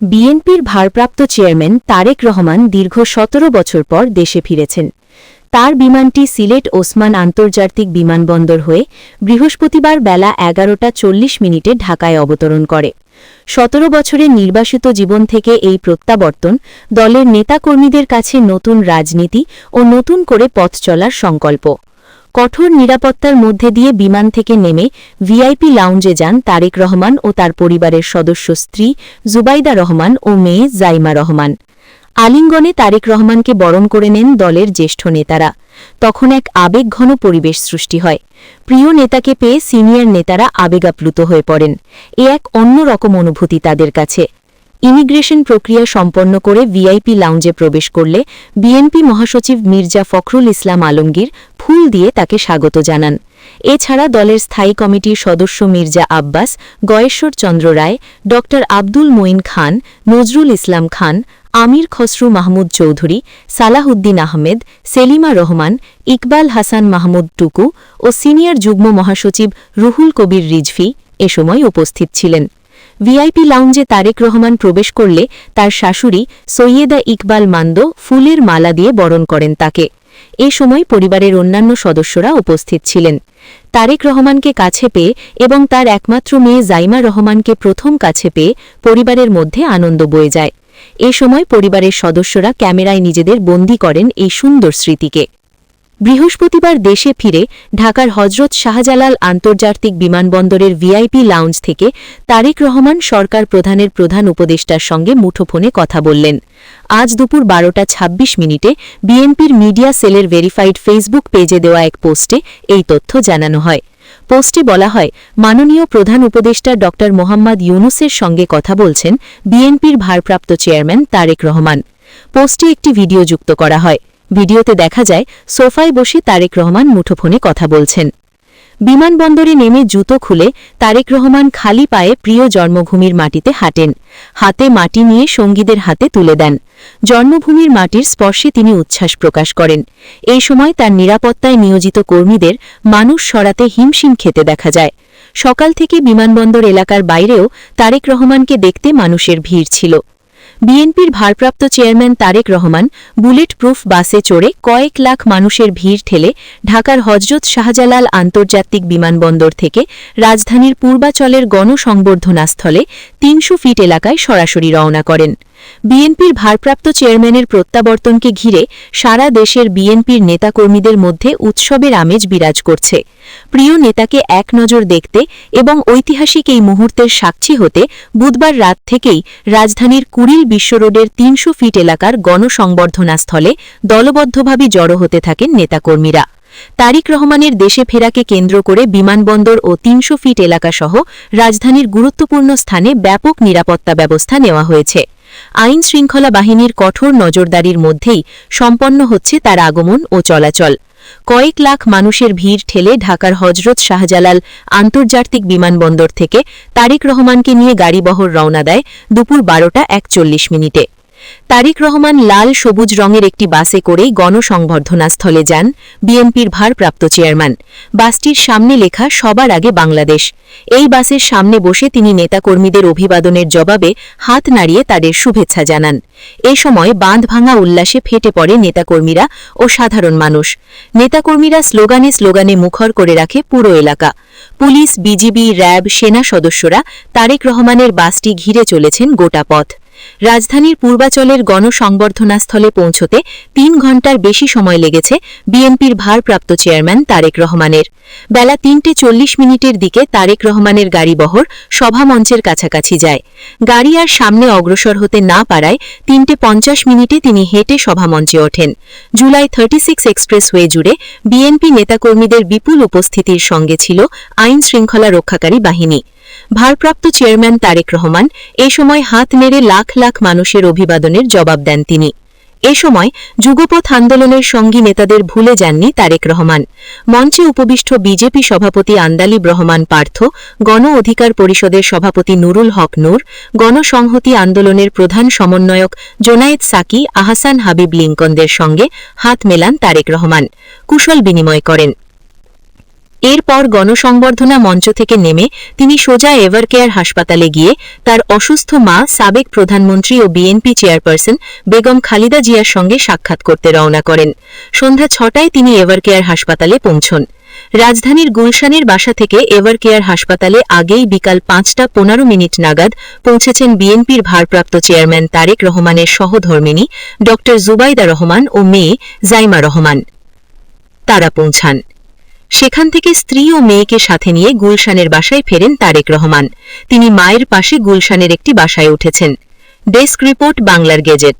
বিএনপির ভারপ্রাপ্ত চেয়ারম্যান তারেক রহমান দীর্ঘ সতেরো বছর পর দেশে ফিরেছেন। তার বিমানটি সিলেট ওসমান আন্তর্জাতিক বিমানবন্দর হয়ে বৃহস্পতিবার বেলা এগারোটা চল্লিশ মিনিটে ঢাকায় অবতরণ করে। সতেরো বছরের নির্বাসিত জীবন থেকে এই প্রত্যাবর্তন দলের নেতাকর্মীদের কাছে নতুন রাজনীতি ও নতুন করে পথ চলার সংকল্প। কঠোর নিরাপত্তার মধ্যে দিয়ে বিমান থেকে নেমে ভিআইপি লাউঞ্জে যান তারেক রহমান ও তার পরিবারের সদস্য স্ত্রী জুবাইদা রহমান ও মেয়ে জাইমা রহমান। আলিঙ্গনে তারেক রহমানকে বরণ করে নেন দলের জ্যেষ্ঠ নেতারা। তখন এক আবেগঘন পরিবেশ সৃষ্টি হয়। প্রিয় নেতাকে পেয়ে সিনিয়র নেতারা আবেগাপ্লুত হয়ে পড়েন। এ এক অন্যরকম অনুভূতি তাদের কাছে। ইমিগ্রেশন প্রক্রিয়া সম্পন্ন করে ভিআইপি লাউঞ্জে প্রবেশ করলে বিএনপি মহাসচিব মির্জা ফখরুল ইসলাম আলমগীর ফুল দিয়ে তাকে স্বাগত জানান। এছাড়া দলের স্থায়ী কমিটির সদস্য মির্জা আব্বাস, গয়েশ্বর চন্দ্র রায় ড আব্দুল মঈন খান, নজরুল ইসলাম খান, আমির খসরু মাহমুদ চৌধুরী সালাহুদ্দিন আহমেদ, সেলিমা রহমান, ইকবাল হাসান মাহমুদ টুকু ও সিনিয়র যুগ্ম মহাসচিব রুহুল কবির রিজভি এ সময় উপস্থিত ছিলেন। ভিআইপি লাউঞ্জে তারেক রহমান প্রবেশ করলে তার শাশুড়ি সৈয়দা ইকবাল মান্দ ফুলের মালা দিয়ে বরণ করেন তাকে। এ সময় পরিবারের অন্যান্য সদস্যরা উপস্থিত ছিলেন। তারেক রহমানকে কাছে পেয়ে এবং তার একমাত্র মেয়ে জাইমা রহমানকে প্রথম কাছে পেয়ে পরিবারের মধ্যে আনন্দ বয়ে যায়। এ সময় পরিবারের সদস্যরা ক্যামেরায় নিজেদের বন্দী করেন এই সুন্দর স্মৃতিকে। বৃহস্পতিবার দেশে ফিরে ঢাকার হজরত শাহজালাল আন্তর্জাতিক বিমানবন্দরের ভিআইপি লাউঞ্জ থেকে তারেক রহমান সরকার প্রধানের প্রধান উপদেষ্টার সঙ্গে মুঠোফোনে কথা বললেন। আজ দুপুর বারোটা ২৬ মিনিটে বিএনপির মিডিয়া সেলের ভেরিফাইড ফেসবুক পেজে দেওয়া এক পোস্টে এই তথ্য জানানো হয়। পোস্টে বলা হয়, মাননীয় প্রধান উপদেষ্টা ড. মোহাম্মদ ইউনুসের সঙ্গে কথা বলছেন বিএনপির ভারপ্রাপ্ত চেয়ারম্যান তারেক রহমান। পোস্টে একটি ভিডিও যুক্ত করা হয়। ভিডিওতে দেখা যায়, সোফায় বসে তারেক রহমান মুঠোফোনে কথা বলছেন। বিমানবন্দরে নেমে জুতো খুলে তারেক রহমান খালি পায়ে প্রিয় জন্মভূমির মাটিতে হাঁটেন। হাতে মাটি নিয়ে সঙ্গীদের হাতে তুলে দেন। জন্মভূমির মাটির স্পর্শে তিনি উচ্ছ্বাস প্রকাশ করেন। এই সময় তার নিরাপত্তায় নিয়োজিত কর্মীদের মানুষ সরাতে হিমশিম খেতে দেখা যায়। সকাল থেকে বিমানবন্দর এলাকার বাইরেও তারেক রহমানকে দেখতে মানুষের ভিড় ছিল। বিএনপির ভারপ্রাপ্ত chairman Tarique Rahman bullet proof বাসে চড়ে কয়েক লাখ মানুষের ভিড় ঠেলে ঢাকার হজরত শাহজালাল আন্তর্জাতিক বিমানবন্দর থেকে রাজধানীর পূর্বাচলের গণসংবর্ধনাস্থলে তিনশো ফিট এলাকায় সরাসরি রওনা করেন। বিএনপির ভারপ্রাপ্ত চেয়ারম্যানের প্রত্যাবর্তনকে ঘিরে সারা দেশের বিএনপির নেতাকর্মীদের মধ্যে উৎসবের আমেজ বিরাজ করছে। প্রিয় নেতাকে এক নজর দেখতে এবং ঐতিহাসিক এই মুহূর্তের সাক্ষী হতে বুধবার রাত থেকেই রাজধানীর কুড়িল বিশ্ব রোডের তিনশো ফিট এলাকার গণসংবর্ধনাস্থলে দলবদ্ধভাবে জড়ো হতে থাকেন নেতাকর্মীরা। তারিক রহমানের দেশে ফেরাকে কেন্দ্র করে বিমানবন্দর ও তিনশো ফিট এলাকাসহ রাজধানীর গুরুত্বপূর্ণ স্থানে ব্যাপক নিরাপত্তা ব্যবস্থা নেওয়া হয়েছে। আইন শৃঙ্খলা বাহিনীর কঠোর নজরদারির মধ্যেই সম্পন্ন হচ্ছে তার আগমন ও চলাচল। কয়েক লাখ মানুষের ভিড় ঠেলে ঢাকার হজরত শাহজালাল আন্তর্জাতিক বিমানবন্দর থেকে তারেক রহমানকে নিয়ে গাড়িবহর রওনা দেয় দুপুর বারোটা একচল্লিশ মিনিটে। তারিক রহমান লাল সবুজ রঙের একটি বাসে করেই গণসংবর্ধনাস্থলে যান বিএনপির ভারপ্রাপ্ত চেয়ারম্যান। বাসটির সামনে লেখা, সবার আগে বাংলাদেশ। এই বাসের সামনে বসে তিনি নেতাকর্মীদের অভিবাদনের জবাবে হাত নাড়িয়ে তাদের শুভেচ্ছা জানান। এ সময় বাঁধ ভাঙা উল্লাসে ফেটে পড়ে নেতাকর্মীরা ও সাধারণ মানুষ। নেতাকর্মীরা স্লোগানে স্লোগানে মুখর করে রাখে পুরো এলাকা। পুলিশ, বিজিবি, র্যাব, সেনা সদস্যরা তারেক রহমানের বাসটি ঘিরে চলেছেন গোটা পথ। রাজধানীর পূর্বাচলের গণসংবর্ধনাস্থলে পৌঁছতে তিন ঘণ্টার বেশি সময় লেগেছে বিএনপির ভারপ্রাপ্ত চেয়ারম্যান তারেক রহমানের। বেলা তিনটে চল্লিশ মিনিটের দিকে তারেক রহমানের গাড়িবহর সভামঞ্চের কাছাকাছি যায়। গাড়ি আর সামনে অগ্রসর হতে না পারায় তিনটে পঞ্চাশ মিনিটে তিনি হেঁটে সভামঞ্চে ওঠেন। জুলাই থার্টি সিক্স এক্সপ্রেসওয়ে জুড়ে বিএনপি নেতাকর্মীদের বিপুল উপস্থিতির সঙ্গে ছিল আইন শৃঙ্খলা রক্ষাকারী বাহিনী। ভারপ্রাপ্ত চেয়ারম্যান তারেক রহমান এ সময় হাত নেড়ে লাখ লাখ মানুষের অভিবাদনের জবাব দেন তিনি। এ সময় যুগপথ আন্দোলনের সঙ্গী নেতাদের ভুলে যাননি তারেক রহমান। মঞ্চে উপবিষ্ট বিজেপি সভাপতি আন্দালিব রহমান পার্থ, গণ অধিকার পরিষদের সভাপতি নুরুল হক নূর, গণসংহতি আন্দোলনের প্রধান সমন্বয়ক জোনায়েদ সাকি, আহসান হাবিব লিঙ্কনদের সঙ্গে হাত মেলান তারেক রহমান। কুশল বিনিময় করেন। এরপর গণসংবর্ধনা মঞ্চ থেকে নেমে তিনি সোজা এভারকেয়ার হাসপাতালে গিয়ে তার অসুস্থ মা, সাবেক প্রধানমন্ত্রী ও বিএনপি চেয়ারপারসন বেগম খালিদা জিয়ার সঙ্গে সাক্ষাৎ করতে রওনা করেন। সন্ধ্যা ছটায় তিনি এভারকেয়ার হাসপাতালে পৌঁছন। রাজধানীর গুলশানের বাসা থেকে এভারকেয়ার হাসপাতালে আগেই বিকাল পাঁচটা পনেরো মিনিট নাগাদ পৌঁছেছেন বিএনপির ভারপ্রাপ্ত চেয়ারম্যান তারেক রহমানের সহধর্মিনী ড জুবাইদা রহমান ও মেয়ে জাইমা রহমান। তারা পৌঁছান। সেখান থেকে স্ত্রী ও মেয়েকে সাথে নিয়ে গুলশানের বাসায় ফেরেন তারেক রহমান। তিনি মায়ের পাশে গুলশানের একটি বাসায় উঠেছেন। ডেস্ক রিপোর্ট, বাংলার গেজেট।